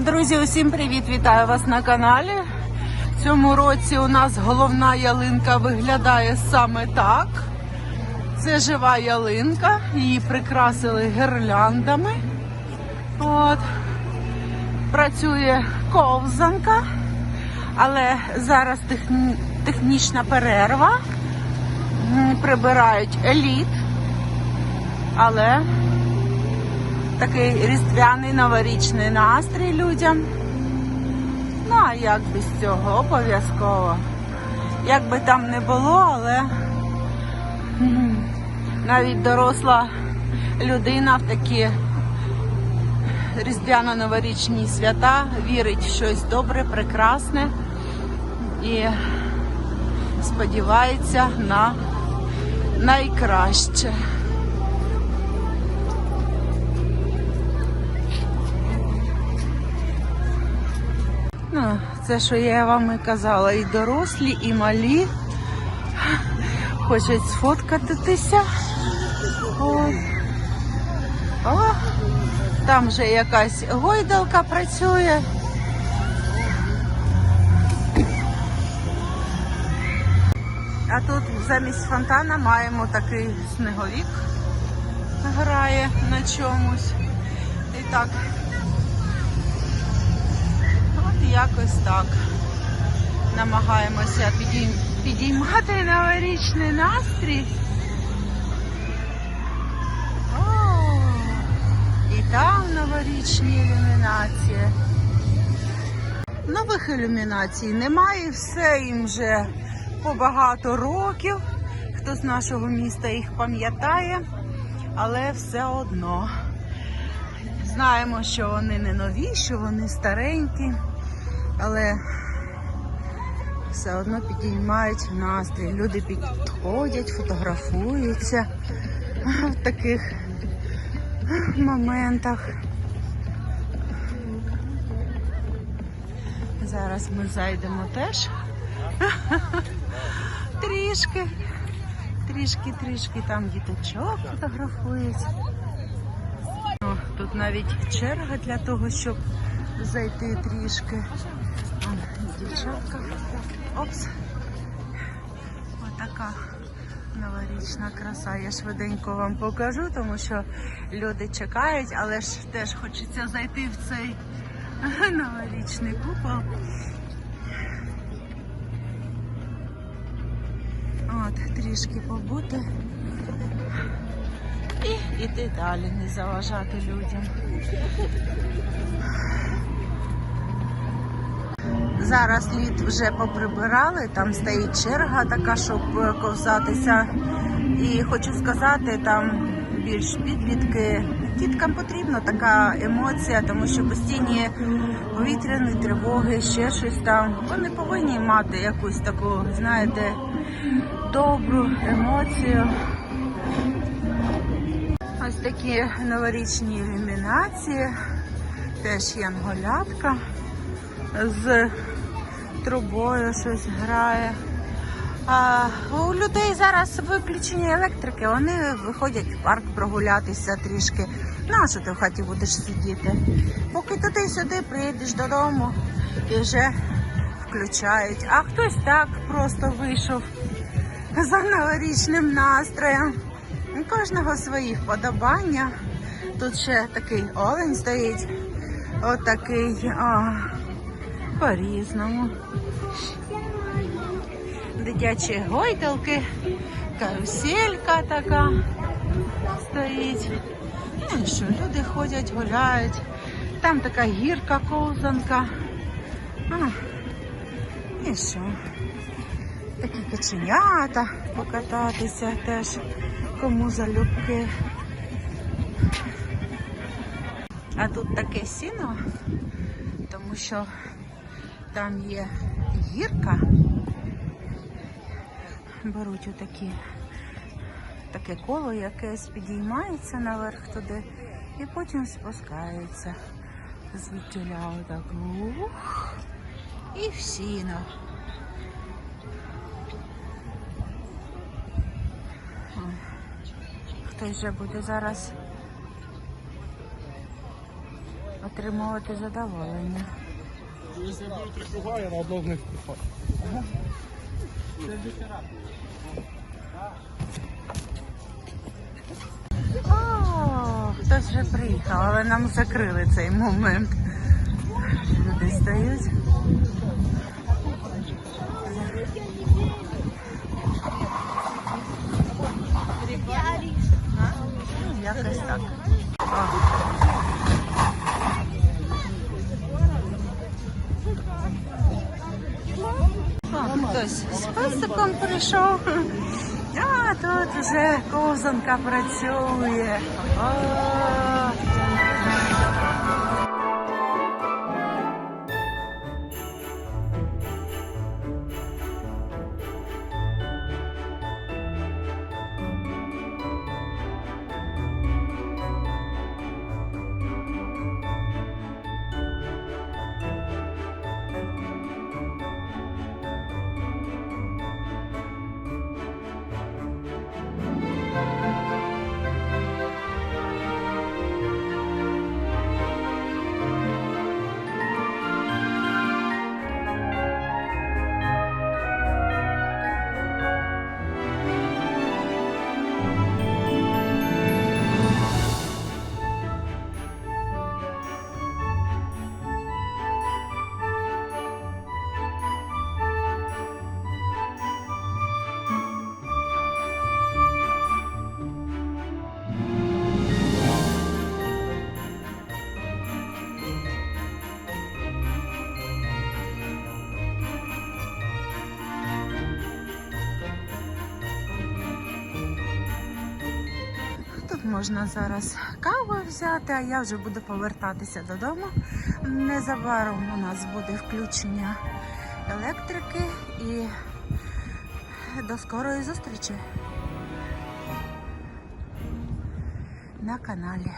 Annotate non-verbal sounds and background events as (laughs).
Друзі, усім привіт! Вітаю вас на каналі. В цьому році у нас головна ялинка виглядає саме так. Це жива ялинка, її прикрасили гірляндами. От. Працює ковзанка, але зараз техні- технічна перерва. Прибирають еліт, але такий різдвяний новорічний настрій людям. Ну, а як без цього? Обов'язково. Як би там не було, але навіть доросла людина в такі різдвяно-новорічні свята вірить в щось добре, прекрасне і сподівається на найкраще. Це, що я вам і казала, і дорослі, і малі хочуть сфоткатися. От. О, там вже якась гойдалка працює. А тут замість фонтана маємо такий сніговік, грає на чомусь. І так якось так. Намагаємося підійм... підіймати новорічний настрій. О, і там новорічні ілюмінації. Нових ілюмінацій немає, все їм вже по багато років. Хто з нашого міста їх пам'ятає, але все одно. Знаємо, що вони не нові, що вони старенькі, але все одно підіймають настрій. Люди підходять, фотографуються в таких моментах. Зараз ми зайдемо теж. Трішки, трішки, трішки там діточок фотографують. Тут навіть черга для того, щоб зайти трішки. Дівчатка. Опс. Отака новорічна краса. Я швиденько вам покажу, тому що люди чекають, але ж теж хочеться зайти в цей (laughs) новорічний купол. От, трішки побути і йти далі, не заважати людям. Зараз лід вже поприбирали, там стоїть черга така, щоб ковзатися. І хочу сказати, там більш підлітки. Діткам потрібна така емоція, тому що постійні повітряні тривоги, ще щось там. Вони повинні мати якусь таку, знаєте, добру емоцію. Ось такі новорічні ілюмінації, теж янголятка з трубою щось грає. А, у людей зараз виключення електрики, вони виходять в парк прогулятися трішки. На що ти в хаті будеш сидіти? Поки туди-сюди приїдеш додому і вже включають. А хтось так просто вийшов за новорічним настроєм. У кожного свої вподобання. Тут ще такий олень стоїть. Отакий. О, по-різному. Дитячі гойдалки, каруселька така стоїть. Ну і що, люди ходять, гуляють. Там така гірка ковзанка. А, і що? Такі каченята покататися теж, кому залюбки. А тут таке сіно, тому що там є гірка. Беруть отакі таке коло, яке підіймається наверх туди і потім спускається звідтіля отак. Ух, і в сіно. Хтось вже буде зараз отримувати задоволення. Если я три круга, я на одного з них попав. О, хтось вже приїхав, але нам закрили цей момент. Люди стають. Ну, Якось так. Прийшов. А тут вже ковзанка працює. О. можна зараз каву взяти, а я вже буду повертатися додому. Незабаром у нас буде включення електрики і до скорої зустрічі на каналі.